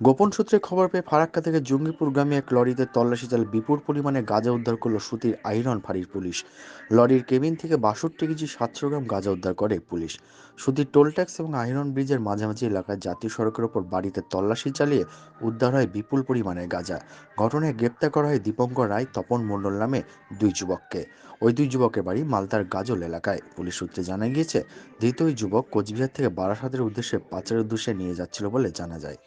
গোপন সূত্রে খবর পেয়ে ফারাক্কা থেকে জঙ্গিপুরগামী এক লরিতে তল্লাশি চাল বিপুল পরিমাণে গাঁজা উদ্ধার করল সুতির আইরন ফাঁড়ির পুলিশ। লরির কেবিন থেকে বাষট্টি কেজি সাতশো গ্রাম গাঁজা উদ্ধার করে পুলিশ। সুতির টোল ট্যাক্স এবং আইরন ব্রিজের মাঝামাঝি এলাকায় জাতীয় সড়কের ওপর বাড়িতে তল্লাশি চালিয়ে উদ্ধার হয় বিপুল পরিমাণে গাঁজা। ঘটনায় গ্রেপ্তার করা হয় দীপঙ্কর রায়, তপন মণ্ডল নামে দুই যুবককে। ওই দুই যুবকের বাড়ি মালদার গাজল এলাকায়। পুলিশ সূত্রে জানা গিয়েছে ধৃত ওই যুবক কোচবিহার থেকে বারাসাতের উদ্দেশ্যে পাচারের উদ্দেশ্যে নিয়ে যাচ্ছিল বলে জানা যায়।